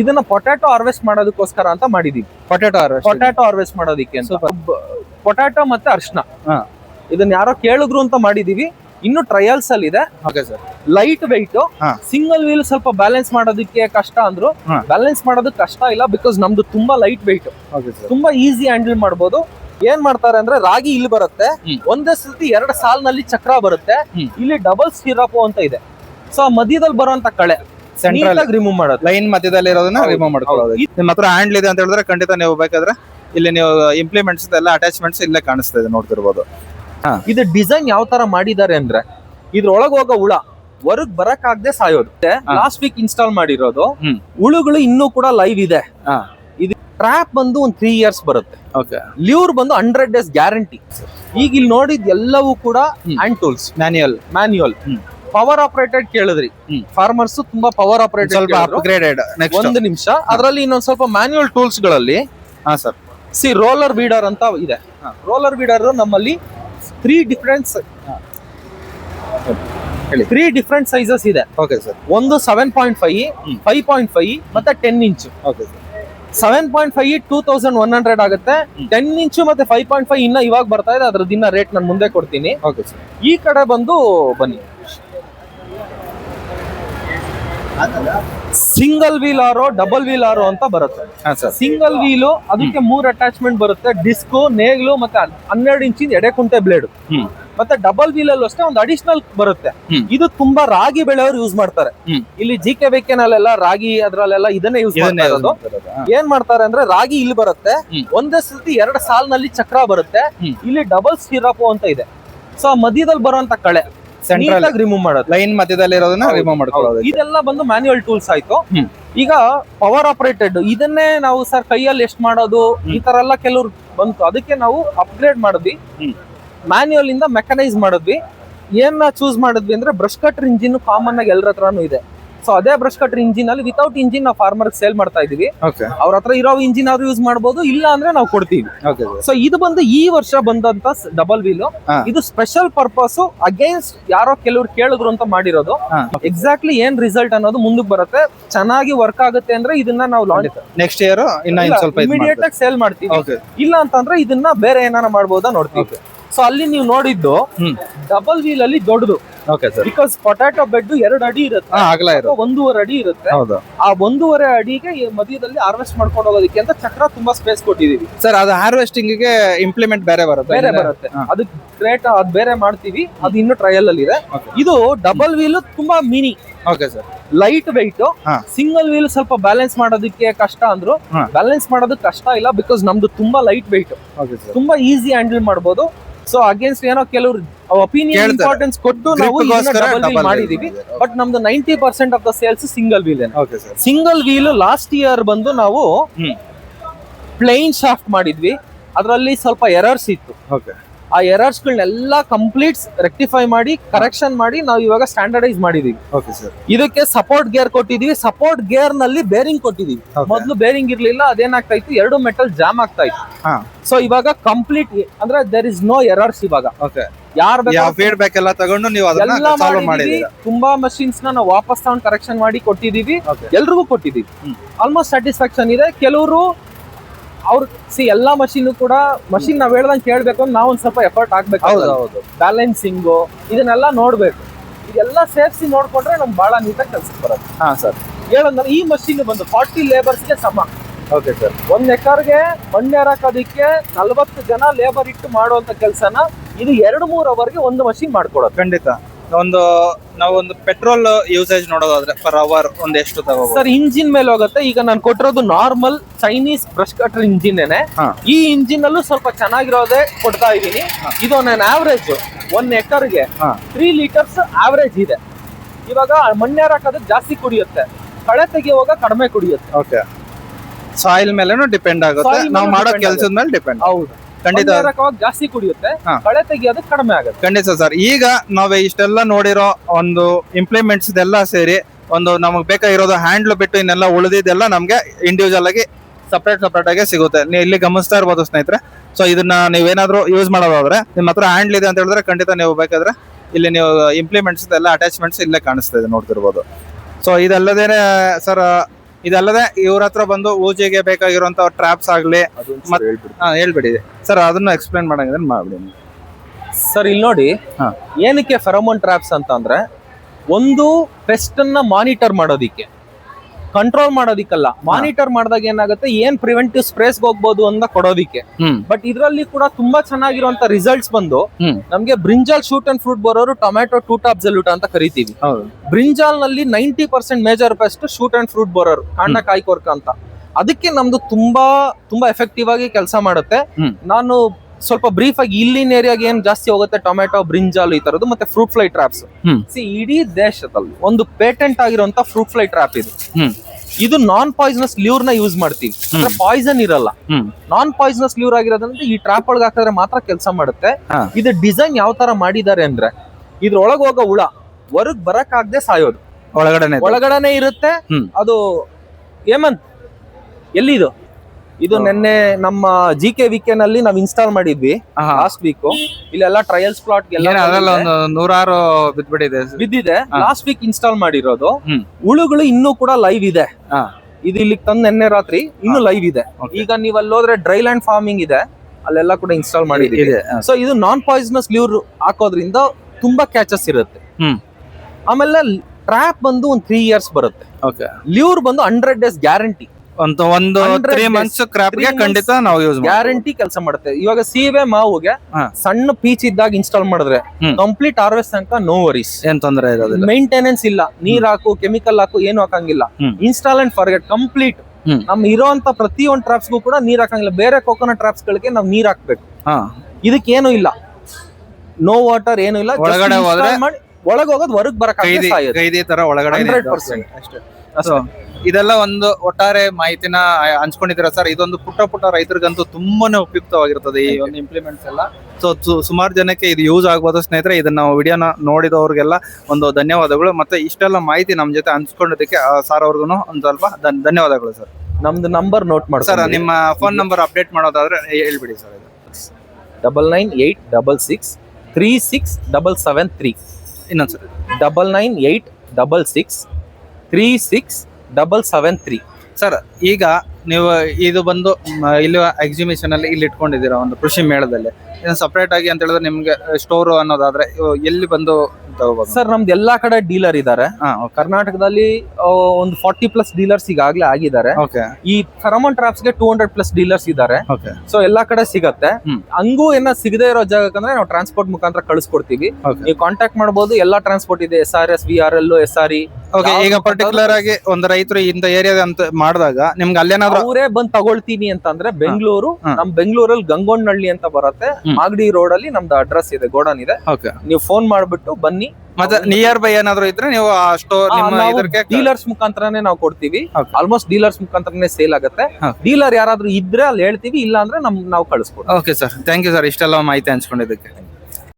ಇದನ್ನ potato harvest ಮಾಡೋದಕ್ಕೋಸ್ಕರ ಅಂತ ಮಾಡಿದೀವಿ. ಪೊಟ್ಯಾಟೊ ಹಾರ್ವೆಸ್ಟ್ ಪೊಟ್ಯಾಟೊ ಹಾರ್ವೆಸ್ಟ್ ಮಾಡೋದಿಕ್ಕೆ ಅಂತ. ಪೊಟ್ಯಾಟೊ ಮತ್ತೆ ಅರ್ಶನ. ಇದನ್ನ ಯಾರೋ ಕೇಳಿದ್ರು ಅಂತ ಮಾಡಿದೀವಿ. ಇನ್ನು ಟ್ರಯಲ್ಸ್ ಅಲ್ಲಿ ಇದೆ. Sir light weight. Single wheel ಸ್ವಲ್ಪ ಬ್ಯಾಲೆನ್ಸ್ ಮಾಡೋದಕ್ಕೆ ಕಷ್ಟ ಅಂದ್ರು. ಬ್ಯಾಲೆನ್ಸ್ ಮಾಡೋದಕ್ಕೆ ಕಷ್ಟ ಇಲ್ಲ ಬಿಕಾಸ್ ನಮ್ದು ತುಂಬಾ ಲೈಟ್ ಸರ್ ತುಂಬಾ ಈಸಿ ಹ್ಯಾಂಡಲ್ ಮಾಡಬಹುದು ಏನ್ ಮಾಡ್ತಾರೆ ಅಂದ್ರೆ ರಾಗಿ ಇಲ್ಲಿ ಬರುತ್ತೆ. ಒಂದೇ ಸರ್ತಿ ಎರಡು ಸಾಲ್ನಲ್ಲಿ ಚಕ್ರ ಬರುತ್ತೆ. ಇಲ್ಲಿ ಡಬಲ್ ಸಿರಪು ಅಂತ ಇದೆ. ಸೊ ಮಧ್ಯದಲ್ಲಿ ಬರುವಂತ ಕಳೆ. ಸೆಂಟ್ರಲ್ ರಿಮೂವ್ ಮಾಡೋದು. ಲೈನ್ ಮಧ್ಯದಲ್ಲಿ ಇರೋದನ್ನ ರಿಮೂವ್ ಮಾಡ್ಕೊಳ್ಳೋದು. ನಿಮ್ಮ ಹತ್ರ ಹ್ಯಾಂಡ್ಲ್ ಇದೆ ಅಂತ ಹೇಳಿದ್ರೆ ಖಂಡಿತ ನೀವು ಬೇಕಾದ್ರೆ ಇಲ್ಲಿ ನೀವು ಇಂಪ್ಲಿಮೆಂಟ್ಸ್ ಎಲ್ಲ ಅಟ್ಯಾಚ್ಮೆಂಟ್ಸ್ ಇಲ್ಲೇ ಕಾಣಿಸ್ತಾ ಇದೆ ನೋಡ್ತಿರ್ಬೋದು. ಇದು ಡಿಸೈನ್ ಯಾವ ತರ ಮಾಡಿದ್ದಾರೆ ಅಂದ್ರೆ ಇದ್ರೊಳಗ್ ಹೋಗೋ ಹುಳ ಹೊರಗ್ ಬರಕ್ ಆಗದೆ ಸಾಯೋದು. ಲಾಸ್ಟ್ ವೀಕ್ ಇನ್ಸ್ಟಾಲ್ ಮಾಡಿರೋದು. ಹುಳುಗಳು ಇನ್ನೂ ಕೂಡ ಲೈವ್ ಇದೆ. ಇದು ಟ್ರ್ಯಾಪ್ ಬಂದು ಒಂದ್ ತ್ರೀ ಇಯರ್ಸ್ ಬರುತ್ತೆ. ಓಕೆ ಲ್ಯೂರ್ ಬಂದು ಹಂಡ್ರೆಡ್ ಡೇಸ್ ಗ್ಯಾರಂಟಿ ಈಗ ಇಲ್ಲಿ ನೋಡಿದ್ ಎಲ್ಲವೂ ಕೂಡ. Hand tools manual manual. Power operated ಕೇಳಿದ್ರಿ. ಫಾರ್ಮರ್ಸ್ ತುಂಬಾ ಪವರ್ ಸ್ವಲ್ಪ ಆಪರೇಟೆಡ್ ಅಪ್ಗ್ರೇಡೆಡ್ ನೆಕ್ಸ್ಟ್ ಒಂದು ನಿಮಿಷ. ಅದರಲ್ಲಿ ಇನ್ನೊಂದ್ ಸ್ವಲ್ಪ ಮ್ಯಾನ್ಯುಯಲ್ ಟೂಲ್ಸ್ಗಳಲ್ಲಿ ಹಾ ಸರ್ ಸಿ ರೋಲರ್ ಬೀಡರ್ ಅಂತ ಇದೆ. ರೋಲರ್ ಬೀಡರ್ ನಮ್ಮಲ್ಲಿ ತ್ರೀ ಡಿಫ್ರೆಂಟ್ ಹೇಳಿ. ತ್ರೀ ಡಿಫ್ರೆಂಟ್ ಸೈಜಸ್ ಇದೆ. ಓಕೆ ಸರ್ ಒಂದು seven point five. Five point five ಮತ್ತೆ ten inch okay sir seven point five two thousand one hundred ಆಗುತ್ತೆ. ಟೆನ್ ಇಂಚು ಮತ್ತೆ ಫೈವ್ ಪಾಯಿಂಟ್ ಫೈವ್ ಇನ್ನ ಇವಾಗ ಬರ್ತಾ ಇದೆ. ಅದ್ರ ದಿನ ರೇಟ್ ನಾನು ಮುಂದೆ ಕೊಡ್ತೀನಿ. ಓಕೆ ಸರ್ ಈ ಕಡೆ ಬಂದು ಬನ್ನಿ. ಸಿಂಗಲ್ ವೀಲ್ ಆರೋ ಡಬಲ್ ವೀಲ್ ಆರೋ ಅಂತ ಬರುತ್ತೆ. ಸಿಂಗಲ್ ವೀಲು ಅದಕ್ಕೆ ಮೂರ್ ಅಟ್ಯಾಚ್ಮೆಂಟ್ ಬರುತ್ತೆ. ಡಿಸ್ಕು ನೇಗ್ಲು ಮತ್ತೆ ಹನ್ನೆರಡು ಇಂಚಿನ ಎಡೆಕುಂಟೆ ಬ್ಲೇಡ್ ಮತ್ತೆ ಡಬಲ್ ವೀಲ್ ಅಲ್ಲೂ ಅಷ್ಟೇ ಒಂದು ಅಡಿಷನಲ್ ಬರುತ್ತೆ. ಇದು ತುಂಬಾ ರಾಗಿ ಬೆಳೆಯವರು ಯೂಸ್ ಮಾಡ್ತಾರೆ. ಇಲ್ಲಿ ಜಿ ಕೆ ಬೇಕೆನಲ್ಲೆಲ್ಲ ರಾಗಿ ಅದ್ರಲ್ಲೆಲ್ಲ ಇದನ್ನೇ ಯೂಸ್ ಮಾಡ್ತಾರೆ ಇರೋದು. ಏನ್ ಮಾಡ್ತಾರೆ ಅಂದ್ರೆ ರಾಗಿ ಇಲ್ಲಿ ಬರುತ್ತೆ. ಒಂದೇ ಸರ್ತಿ ಎರಡು ಸಾಲ್ನಲ್ಲಿ ಚಕ್ರ ಬರುತ್ತೆ. ಇಲ್ಲಿ ಡಬಲ್ ಸಿರಪು ಅಂತ ಇದೆ. ಸೊ ಮಧ್ಯದಲ್ಲಿ ಬರುವಂತ ಕಳೆ. ಸೆಂಟ್ರಲ್ ರಿಮೂವ್ ಮಾಡೋದು. ಲೈನ್ ಮಧ್ಯದಲ್ಲಿ ಇರೋದನ್ನ ರಿಮೂವ್ ಮಾಡ್ಕೊಳ್ಳೋದು ಇದೆಲ್ಲ ಬಂದು ಮ್ಯಾನ್ಯುಯಲ್ ಟೂಲ್ಸ್ ಆಯ್ತು. ಈಗ ಪವರ್ ಆಪರೇಟೆಡ್ ಇದನ್ನೇ ನಾವು ಸರ್ ಕೈಯಲ್ಲಿ ಎಷ್ಟು ಮಾಡೋದು ಈ ತರ ಎಲ್ಲ ಕೆಲವ್ರು ಬಂತು. ಅದಕ್ಕೆ ನಾವು ಅಪ್ಗ್ರೇಡ್ ಮಾಡಿದ್ವಿ. ಮ್ಯಾನ್ಯಲ್ ಮ್ಯಾನ್ಯುಯಲ್ ಇಂದ ಮೆಕನೈಸ್ ಮಾಡಿದ್ವಿ. ಏನ್ ಚೂಸ್ ಮಾಡಿದ್ವಿ ಅಂದ್ರೆ ಬ್ರಷ್ ಕಟರ್ ಇಂಜಿನ್ ಕಾಮನ್ ಆಗಿ ಎಲ್ಲರ ಹತ್ರನೂ ಇದೆ. ಸೊ ಅದೇ ಬ್ರಷ್ ಕಟ್ರ್ ಇಂಜಿನ್ ಅಲ್ಲಿ ವಿತೌಟ್ ಇಂಜಿನ್ ನಾವು ಫಾರ್ಮರ್ ಸೇಲ್ ಮಾಡ್ತಾ ಇದೀವಿ. ಅವ್ರ ಹತ್ರ ಇರೋ ಇಂಜಿನ್ ಆದ್ರೂ ಯೂಸ್ ಮಾಡಬಹುದು ಇಲ್ಲ ಅಂದ್ರೆ ನಾವು ಕೊಡ್ತೀವಿ. ಸೊ ಇದು ಬಂದು ಈ ವರ್ಷ ಬಂದಂತ ಡಬಲ್ ವೀಲ್ ಇದು ಸ್ಪೆಷಲ್ ಪರ್ಪಸ್ ಅಗೇನ್ಸ್ಟ್ ಯಾರೋ ಕೆಲವ್ರು ಕೇಳಿದ್ರು ಅಂತ ಮಾಡಿರೋದು. ಎಕ್ಸಾಕ್ಟ್ಲಿ ಏನ್ ರಿಸಲ್ಟ್ ಅನ್ನೋದು ಮುಂದಕ್ಕೆ ಬರುತ್ತೆ. ಚೆನ್ನಾಗಿ ವರ್ಕ್ ಆಗುತ್ತೆ ಅಂದ್ರೆ ಇದನ್ನ ನಾವು ಲಾಂಚ್ ನೆಕ್ಸ್ಟ್ ಇಯರ್ ಸ್ವಲ್ಪ ಇಮಿಡಿಯೇಟ್ ಆಗಿ ಸೇಲ್ ಮಾಡ್ತೀವಿ. ಇಲ್ಲ ಅಂತಂದ್ರೆ ಇದನ್ನ ಬೇರೆ ಏನಾರ ಮಾಡ್ಬೋದಾ ನೋಡ್ತೀವಿ. ಸೊ ಅಲ್ಲಿ ನೀವು ನೋಡಿದ್ದು ಡಬಲ್ ವೀಲ್ ಅಲ್ಲಿ ದೊಡ್ಡದು. Okay sir because potato bed ಎರಡು ಅಡಿ ಇರುತ್ತೆ. ಹಾ ಇರುತ್ತೆ. ಒಂದೂವರೆ ಅಡಿ ಇರುತ್ತೆ. ಹೌದು. ಆ ಒಂದೂವರೆ ಅಡಿಗೆ ಮಧ್ಯದಲ್ಲಿ ಹಾರ್ವೆಸ್ಟ್ ಮಾಡ್ಕೊಂಡು ಹೋಗೋದಕ್ಕೆ ಅಂತ ಚಕ್ರ ತುಂಬಾ ಸ್ಪೇಸ್ ಕೊಟ್ಟಿದೀವಿ ಸರ್ ಅದು ಹಾರ್ವೆಸ್ಟಿಂಗ್ಗೆ ಇಂಪ್ಲಿಮೆಂಟ್ ಬೇರೆ ಬರುತ್ತೆ. ಬೇರೆ ಬರುತ್ತೆ. ಅದು ಗ್ರೇಟ್ ಅದ್ ಬೇರೆ ಮಾಡ್ತೀವಿ. ಅದು ಇನ್ನು ಟ್ರಯಲ್ ಅಲ್ಲಿ ಇದೆ. ಇದು ಡಬಲ್ ವೀಲ್ ತುಂಬಾ mini okay sir light weight. Single wheel ಸ್ವಲ್ಪ ಬ್ಯಾಲೆನ್ಸ್ ಮಾಡೋದಕ್ಕೆ ಕಷ್ಟ ಅಂದ್ರು. ಬ್ಯಾಲೆನ್ಸ್ ಮಾಡೋದಕ್ಕೆ ಕಷ್ಟ ಇಲ್ಲ ಬಿಕಾಸ್ ನಮ್ದು ತುಂಬಾ ಲೈಟ್ ಸರ್ ತುಂಬಾ ಈಸಿ ಹ್ಯಾಂಡಲ್ ಮಾಡ್ಬೋದು. ಸೊ ಅಗೇನ್ಸ್ಟ್ ಏನೋ ಕೆಲವರು ಒಪಿನಿಯನ್. ಇಂಪಾರ್ಟೆನ್ಸ್ ಕೊಟ್ಟು ನಾವು ಡಬಲ್ ಮಾಡಿದೀವಿ. ಬಟ್ ನಮ್ದು ninety percent of the sales single wheel single wheel last year ಬಂದು ನಾವು ಪ್ಲೇನ್ ಶಾಫ್ಟ್ ಮಾಡಿದ್ವಿ. ಅದರಲ್ಲಿ ಸ್ವಲ್ಪ ಎರರ್ಸ್ ಇತ್ತು. ಓಕೆ ಆ ಎರರ್ಸ್ ಕಂಪ್ಲೀಟ್ಸ್ ಕಂಪ್ಲೀಟ್ ರೆಕ್ಟಿಫೈ ಮಾಡಿ ಕರೆಕ್ಷನ್ ಮಾಡಿ ನಾವು ಇವಾಗ ಸ್ಟ್ಯಾಂಡರ್ಡೈಸ್ ಮಾಡಿದೀವಿ. ಓಕೆ ಸರ್ ಇದಕ್ಕೆ ಸಪೋರ್ಟ್ ಗೇರ್ ಕೊಟ್ಟಿದೀವಿ. ಸಪೋರ್ಟ್ ಗೇರ್ನಲ್ಲಿ ಬೇರಿಂಗ್ ಕೊಟ್ಟಿದೀವಿ. ಮೊದಲು ಬೇರಿಂಗ್ ಇರ್ಲಿಲ್ಲ ಅದೇನಾಗ್ತಾ ಇತ್ತು ಎರಡು ಮೆಟಲ್ ಜಾಮ್ ಆಗ್ತಾ ಇತ್ತು ಸೊ ಇವಾಗ ಕಂಪ್ಲೀಟ್ ಅಂದ್ರೆ ದೇರ್ ಇಸ್ ನೋ ಎರರ್ಸ್ ಇವಾಗ. ಓಕೆ ಯಾರ್ ಫೀಡ್ಬ್ಯಾಕ್ ಎಲ್ಲ ತಗೊಂಡು ನೀವು ಮಾಡಿದೀವಿ. ತುಂಬಾ ಮಷಿನ್ಸ್ ನಾವು ವಾಪಸ್ ತಗೊಂಡು ಕರೆಕ್ಷನ್ ಮಾಡಿ ಕೊಟ್ಟಿದೀವಿ. ಎಲ್ರಿಗೂ ಕೊಟ್ಟಿದೀವಿ. ಆಲ್ಮೋಸ್ಟ್ ಸ್ಯಾಟಿಸ್ಫ್ಯಾಕ್ಷನ್ ಇದೆ. ಕೆಲವರು ಅವ್ರ ಸಿ ಎಲ್ಲಾ ಮಷಿನ್ ಕೂಡ ಮಷೀನ್ ನಾವ್ ಹೇಳ್ದಂಗೆ ಕೇಳ್ಬೇಕು ಅಂದ್ರೆ ನಾವು ಒಂದ್ ಸ್ವಲ್ಪ ಎಫರ್ಟ್ ಹಾಕ್ಬೇಕು ಬ್ಯಾಲೆನ್ಸಿಂಗು ಇದನ್ನೆಲ್ಲ ನೋಡ್ಬೇಕು. ಇದೆಲ್ಲ ಸೇರಿಸಿ ನೋಡ್ಕೊಂಡ್ರೆ ನಮ್ಗೆ ಬಹಳ ನೀಟಾಗಿ ಕೆಲ್ಸಕ್ಕೆ ಬರುತ್ತೆ. ಹಾ ಸರ್ ಹೇಳಂದ್ರೆ ಈ ಮಷೀನ್ ಬಂದು ಫಾರ್ಟಿ ಲೇಬರ್ಸ್ಗೆ ಸಮ. ಓಕೆ ಸರ್ ಒಂದ್ ಎಕರ್ಗೆ ಮಣ್ಣು ಹಾಕೋದಿಕ್ಕೆ ನಲ್ವತ್ತು ಜನ ಲೇಬರ್ ಇಟ್ಟು ಮಾಡುವಂತ ಕೆಲಸನ ಇದು ಎರಡು ಮೂರು ಅವರ್ಗೆ ಒಂದು ಮಷೀನ್ ಮಾಡ್ಕೊಡೋದು ಖಂಡಿತ. ಒಂದು ನಾವು ಒಂದು ಪೆಟ್ರೋಲ್ ಯೂಸೇಜ್ ನೋಡೋದಾದ್ರೆ ಪರ್ ಅವರ್ ಒಂದ್ ಎಷ್ಟು ತಗೋಬಹುದು ಸರ್ ಇಂಜಿನ್ ಮೇಲೆ ಹೋಗುತ್ತೆ. ಈಗ ನಾನು ಕೊಟ್ಟಿರೋದು normal Chinese brush cutter engine ಏನೇ. ಈ ಇಂಜಿನ್ ಅಲ್ಲೂ ಸ್ವಲ್ಪ ಚೆನ್ನಾಗಿರೋದೇ ಕೊಡ್ತಾ ಇದೀನಿ ಇದು ನನ್ನ ಆವರೇಜ್ ಒನ್ ಎಕರ್ಗೆ ತ್ರೀ ಲೀಟರ್ಸ್ ಆವರೇಜ್ ಇದೆ. ಇವಾಗ ಮಣ್ಣು ಹಾಕೋದಕ್ಕೆ ಜಾಸ್ತಿ ಕುಡಿಯುತ್ತೆ. ಕಳೆ ತೆಗೆಯುವಾಗ ಕಡಿಮೆ ಕುಡಿಯುತ್ತೆ. ಓಕೆ ಸಾಯಿಲ್ ಮೇಲೆನೂ ಡಿಪೆಂಡ್ ಆಗುತ್ತೆ. ನಾವು ಮಾಡೋ ಕೆಲಸದ ಮೇಲೆ ಡಿಪೆಂಡ್ ಹೌದು. ಖಂಡಿತ. ಜಾಸ್ತಿ ಕುಡಿಯುತ್ತೆ. ಕಳೆ ತೆಗಿಯೋದು ಕಡಿಮೆ ಆಗುತ್ತೆ. ಖಂಡಿತ ಸರ್. ಈಗ ನಾವೇ ಇಷ್ಟೆಲ್ಲ ನೋಡಿರೋ ಒಂದು ಇಂಪ್ಲಿಮೆಂಟ್ಸ್ ಇದೆಲ್ಲ ಸೇರಿ ಒಂದು ನಮಗೆ ಬೇಕಾಗಿರೋದು ಹ್ಯಾಂಡ್ಲ್ ಬಿಟ್ಟು ಇನ್ನೆಲ್ಲ ಉಳಿದಿದ್ದೆಲ್ಲ ನಮಗೆ ಇಂಡಿವಿಜುವಲ್ ಆಗಿ ಸಪ್ರೇಟ್ ಸಪ್ರೇಟ್ ಆಗಿ ಸಿಗುತ್ತೆ. ನೀವು ಇಲ್ಲಿ ಗಮನಿಸ್ತಾ ಇರ್ಬೋದು ಸ್ನೇಹಿತರೆ. ಸೊ ಇದನ್ನ ನೀವೇನಾದ್ರೂ ಯೂಸ್ ಮಾಡೋದಾದ್ರೆ ನಿಮ್ಮ ಹತ್ರ ಹ್ಯಾಂಡ್ಲ್ ಇದೆ ಅಂತ ಹೇಳಿದ್ರೆ ಖಂಡಿತ ನೀವು ಬೇಕಾದ್ರೆ ಇಲ್ಲಿ ನೀವು ಇಂಪ್ಲಿಮೆಂಟ್ಸ್ ಎಲ್ಲ ಅಟ್ಯಾಚ್ಮೆಂಟ್ಸ್ ಇಲ್ಲೇ ಕಾಣಿಸ್ತಾ ಇದೆ ನೋಡ್ತಿರ್ಬೋದು. ಸೊ ಇದಲ್ಲದೇನೆ ಸರ್ ಇದಲ್ಲದೆ ಇವ್ರ ಹತ್ರ ಬಂದು ಪೂಜೆಗೆ ಬೇಕಾಗಿರುವಂತ ಟ್ರಾಪ್ಸ್ ಆಗ್ಲಿ ಹೇಳ್ಬಿಡಿ. ಸರ್ ಅದನ್ನ ಎಕ್ಸ್ಪ್ಲೈನ್ ಮಾಡಂಗಿದ್ರೆ ಮಾಡ್ಬಿಡಿ. ಸರ್ ಇಲ್ಲಿ ನೋಡಿ ಹಾ. ಏನಕ್ಕೆ ಫೆರಮೋನ್ ಟ್ರಾಪ್ಸ್ ಅಂತ ಅಂದ್ರೆ ಒಂದು ಪೆಸ್ಟ್ ಅನ್ನ ಮಾನಿಟರ್ ಮಾಡೋದಿಕ್ಕೆ. ಕಂಟ್ರೋಲ್ ಮಾಡೋದಿಕ್ಕಲ್ಲ. ಮಾನಿಟರ್ ಮಾಡಿದಾಗ ಏನಾಗುತ್ತೆ? ಏನ್ ಪ್ರಿವೆಂಟಿವ್ ಸ್ಪ್ರೇಸ್ ಹೋಗ್ಬೋದು ಅಂತ ಕೊಡೋದಿಕ್ಕೆ. ಬಟ್ ಇದರಲ್ಲಿ ಕೂಡ ತುಂಬಾ ಚೆನ್ನಾಗಿರುವಂತ ರಿಸಲ್ಟ್ಸ್ ಬಂದು ನಮಗೆ brinjal shoot and fruit borer tomato two ಟಾಪ್ ಜಲ್ಯೂಟ ಅಂತ ಕರಿತೀವಿ. ಬ್ರಿಂಜಾಲ್ನಲ್ಲಿ ninety percent major best shoot and fruit borer ಕಾಂಡ ಕಾಯ್ಕೊರ್ಕ ಅಂತ. ಅದಕ್ಕೆ ನಮ್ದು ತುಂಬಾ ತುಂಬಾ ಎಫೆಕ್ಟಿವ್ ಆಗಿ ಕೆಲಸ ಮಾಡುತ್ತೆ. ನಾನು ಸ್ವಲ್ಪ ಬ್ರೀಫ್ ಆಗಿ ಇಲ್ಲಿನ ಏರಿಯಾಗೆ ಏನ್ ಜಾಸ್ತಿ ಹೋಗುತ್ತೆ? ಟೊಮೆಟೊ ಬ್ರಿಂಜಾಲ್ ಈ ತರದ್ದು ಮತ್ತೆ ಫ್ರೂಟ್ ಫ್ಲೈ ಟ್ರಾಪ್ಸ್ ಸಿ ಇಡೀ ದೇಶದಲ್ಲಿ ಒಂದು ಪೇಟೆಂಟ್ ಆಗಿರುವಂತ ಫ್ರೂಟ್ ಫ್ಲೈ ಟ್ರಾಪ್ ಇದು. ಇದು ನಾನ್ ಪಾಯ್ಸನಸ್ ಲ್ಯೂರ್ನ ಯೂಸ್ ಮಾಡ್ತೀವಿ. ಅಂದ್ರೆ ಪಾಯ್ಸನ್ ಇರಲ್ಲ. ನಾನ್ ಪಾಯ್ಸನಸ್ ಲ್ಯೂರ್ ಆಗಿರೋದ್ರಿಂದ ಈ ಟ್ರಾಪ್ ಒಳಗೆ ಹಾಕಿದ್ರೆ ಮಾತ್ರ ಕೆಲಸ ಮಾಡುತ್ತೆ. ಇದು ಡಿಸೈನ್ ಯಾವ ತರ ಮಾಡಿದ್ದಾರೆ ಅಂದ್ರೆ ಇದ್ರೊಳಗೆ ಹೋಗೋ ಹುಳ ಹೊರಗ್ ಬರಕ್ ಆಗದೆ ಸಾಯೋದು ಒಳಗಡೆ. ಒಳಗಡೆನೆ ಇರುತ್ತೆ. ಅದು ಹೇಮಂತ್ ಎಲ್ಲಿದು? ಇದು. ನಿನ್ನೆ ನಮ್ಮ ಜಿ ಕೆ ವಿ ಕೆ ನಲ್ಲಿ ನಾವು ಇನ್ಸ್ಟಾಲ್ ಮಾಡಿದ್ವಿ ಲಾಸ್ಟ್ ವೀಕ್ ಇಲ್ಲೆಲ್ಲ ಟ್ರಯಲ್ಸ್ ಪ್ಲಾಟ್ ನೂರಾರು ಬಿದ್ಬಿಟ್ಟಿದೆ. ಬಿದ್ದಿದೆ. ಲಾಸ್ಟ್ ವೀಕ್ ಇನ್ಸ್ಟಾಲ್ ಮಾಡಿರೋದು. ಹುಳುಗಳು ಇನ್ನೂ ಕೂಡ ಲೈವ್ ಇದೆ. ಇದು ಇಲ್ಲಿ ತಂದ್ ನಿನ್ನೆ ರಾತ್ರಿ ಇನ್ನು ಲೈವ್ ಇದೆ. ಈಗ ನೀವು ಅಲ್ಲಿ ಹೋದ್ರೆ ಡ್ರೈ ಲ್ಯಾಂಡ್ ಫಾರ್ಮಿಂಗ್ ಇದೆ. ಅಲ್ಲೆಲ್ಲ ಕೂಡ ಇನ್ಸ್ಟಾಲ್ ಮಾಡಿದ್ದೀವಿ. ಸೊ ಇದು ನಾನ್ ಪಾಯ್ಸನಸ್ ಲ್ಯೂರ್ ಹಾಕೋದ್ರಿಂದ ತುಂಬಾ ಕ್ಯಾಚಸ್ ಇರುತ್ತೆ. ಆಮೇಲೆ ಟ್ರ್ಯಾಪ್ ಬಂದು ಒಂದು ತ್ರೀ ಇಯರ್ಸ್ ಬರುತ್ತೆ. ಲ್ಯೂರ್ ಬಂದು ಹಂಡ್ರೆಡ್ ಡೇಸ್ ಗ್ಯಾರಂಟಿ ಒಂದು ಒಂದು 100 ತ್ರೀ ಮಂತ್ಸ್ ಕ್ರಾಪ್ಗೆ ಖಂಡಿತ ನಾವು ಯೂಸ್ ಗ್ಯಾರಂಟಿ ಕೆಲಸ ಮಾಡುತ್ತೆ ಇವಾಗ ಸೀಬೆ ಮಾವುಗೆ. ಸಣ್ಣ ಪೀಚ್ ಇದ್ದಾಗ ಇನ್ಸ್ಟಾಲ್ ಮಾಡಿದ್ರೆ. ಕಂಪ್ಲೀಟ್ ಹಾರ್ವೆಸ್ಟ್ ತನಕ ನೋ ವರೀಸ್ ಏನ್ ತೊಂದರೆ ಇರೋದಿಲ್ಲ. ಮೇಂಟೆನೆನ್ಸ್ ಇಲ್ಲ. ನೀರ್ ಹಾಕು ಕೆಮಿಕಲ್ ಹಾಕು ಏನು ಹಾಕಂಗಿಲ್ಲ. ಇನ್ಸ್ಟಾಲ್ ಅಂಡ್ ಫಾರ್ಗೆಟ್ ಕಂಪ್ಲೀಟ್ ನಮ್ ಇರೋಂತ ಪ್ರತಿಯೊಂದು ಟ್ರಾಪ್ಸ್ಗೂ ಕೂಡ ನೀರ್ ಹಾಕಂಗಿಲ್ಲ. ಬೇರೆ ಕೋಕೋನಟ್ ಟ್ರಾಪ್ಸ್ ಗಳಿಗೆ ನಾವು ನೀರ್ ಹಾಕ್ಬೇಕು. ಏನು ಇಲ್ಲ. ನೋ ವಾಟರ್ ಏನು ಇಲ್ಲ. ಒಳಗಡೆ ಹೋಗೋದು ಹೊರಗ್ ಬರಕ್ ಹಂಡ್ರೆಡ್ ಪರ್ಸೆಂಟ್ ಅಷ್ಟೇ. ಇದೆಲ್ಲ ಒಂದು ಒಟ್ಟಾರೆ ಮಾಹಿತಿನ ಹಂಚ್ಕೊಂಡಿದ್ದೀರಾ ಸರ್? ಇದೊಂದು ಪುಟ್ಟ ಪುಟ್ಟ ರೈತರಿಗಂತೂ ತುಂಬಾನೇ ಉಪಯುಕ್ತವಾಗಿರ್ತದೆ ಈ ಒಂದು ಇಂಪ್ಲಿಮೆಂಟ್ಸ್ ಎಲ್ಲ. ಸೊ ಸುಮಾರು ಜನಕ್ಕೆ ಇದು ಯೂಸ್ ಆಗ್ಬೋದು ಸ್ನೇಹಿತರೆ. ಇದನ್ನ ವಿಡಿಯೋನ ನೋಡಿದವ್ರಿಗೆಲ್ಲ ಒಂದು ಧನ್ಯವಾದಗಳು. ಮತ್ತೆ ಇಷ್ಟೆಲ್ಲ ಮಾಹಿತಿ ನಮ್ಮ ಜೊತೆ ಹಂಚ್ಕೊಂಡಿದ್ದಕ್ಕೆ ಸರ್ ಅವ್ರಿಗೂ ಒಂದು ಸ್ವಲ್ಪ ಧನ್- ಧನ್ಯವಾದಗಳು ಸರ್. ನಮ್ದು ನಂಬರ್ ನೋಟ್ ಮಾಡಿ ಸರ್ ನಿಮ್ಮ ಫೋನ್ ನಂಬರ್ ಅಪ್ಡೇಟ್ ಮಾಡೋದಾದ್ರೆ ಹೇಳ್ಬಿಡಿ ಸರ್ ಇದು. Double nine eight double six three six double seven three ಇನ್ನೊಂದ್ಸರಿ. Double nine eight double six three six double seven three sir ಈಗ ನೀವು ಇದು ಬಂದು ಇಲ್ಲಿ ಎಕ್ಸಿಬಿಷನ್ ಅಲ್ಲಿ ಇಲ್ಲಿ ಇಟ್ಕೊಂಡಿದ್ದೀರಾ ಒಂದು ಕೃಷಿ ಮೇಳದಲ್ಲಿ? ಸಪರೇಟ್ ಆಗಿ ಅಂತ ಹೇಳಿದ್ರೆ ನಿಮ್ಗೆ ಸ್ಟೋರ್ ಅನ್ನೋದಾದ್ರೆ ಎಲ್ಲಿ ಬಂದು ತಗೋಬಹುದು? ಸರ್ ನಮ್ದು ಎಲ್ಲಾ ಕಡೆ ಡೀಲರ್ ಇದ್ದಾರೆ. ಕರ್ನಾಟಕದಲ್ಲಿ ಒಂದು ಫಾರ್ಟಿ ಪ್ಲಸ್ ಡೀಲರ್ಸ್ ಈಗಾಗಲೇ ಆಗಿದ್ದಾರೆ. ಓಕೆ ಈ ಥರಮನ್ ಟ್ರಾಪ್ಸ್ಗೆ ಟೂ ಹಂಡ್ರೆಡ್ ಪ್ಲಸ್ ಡೀಲರ್ಸ್ ಇದ್ದಾರೆ. ಓಕೆ ಸೊ ಎಲ್ಲಾ ಕಡೆ ಸಿಗತ್ತೆ. ಹಂಗೂ ಏನ ಸಿಗದೆ ಇರೋ ಜಾಗಕ್ಕಂದ್ರೆ ನಾವು ಟ್ರಾನ್ಸ್ಪೋರ್ಟ್ ಮುಖಾಂತರ ಕಳಿಸ್ಕೊಡ್ತೀವಿ. ನೀವು ಕಾಂಟ್ಯಾಕ್ಟ್ ಮಾಡಬಹುದು ಎಲ್ಲಾ ಟ್ರಾನ್ಸ್ಪೋರ್ಟ್ ಇದೆ S R S V R L S R E okay ಈಗ ಪರ್ಟಿಕ್ಯುಲರ್ ಆಗಿ ಒಂದು ರೈತರು ಇಂದ ಏರಿಯಾದ ಅಂತ ಮಾಡಿದಾಗ ನಿಮ್ಗೆ ಅಲ್ಲೇನಾದ್ರೂ ಅವರೇ ಬಂದ್ ತಗೊಳ್ತೀನಿ ಅಂತಂದ್ರೆ ಬೆಂಗಳೂರು ನಮ್ ಬೆಂಗಳೂರಲ್ಲಿ ಗಂಗೋನಹಳ್ಳಿ ಅಂತ ಬರುತ್ತೆ. ಮಾಗಡಿ ರೋಡ್ ಅಲ್ಲಿ ನಮ್ದು ಅಡ್ರೆಸ್ ಇದೆ ಗೋಡನ್ ಇದೆ. ಓಕೆ ನೀವು ಫೋನ್ ಮಾಡ್ಬಿಟ್ಟು ಬನ್ನಿ. ಮತ್ತೆ ನಿಯರ್ ಬೈ ಏನಾದ್ರು ಇದ್ರೆ ನೀವು ಆ ಸ್ಟೋರ್ ನಿಮ್ಮ ಇದಕ್ಕೆ ಡೀಲರ್ಸ್ ಮುಖಾಂತರನೇ ನಾವು ಕೊಡ್ತೀವಿ. ಆಲ್ಮೋಸ್ಟ್ ಡೀಲರ್ಸ್ ಮುಖಾಂತರನೇ ಸೇಲ್ ಆಗುತ್ತೆ. ಡೀಲರ್ ಯಾರಾದ್ರೂ ಇದ್ರೆ ಅಲ್ಲಿ ಹೇಳ್ತೀವಿ ಇಲ್ಲ ಅಂದ್ರೆ ನಮ್ ನಾವು ಕಳಿಸ್ಕೊಡ್ತೀವಿ okay sir thank you sir ಇಷ್ಟೆಲ್ಲ ಮಾಹಿತಿ ಹಂಚ್ಕೊಂಡಿದ್ದಕ್ಕೆ.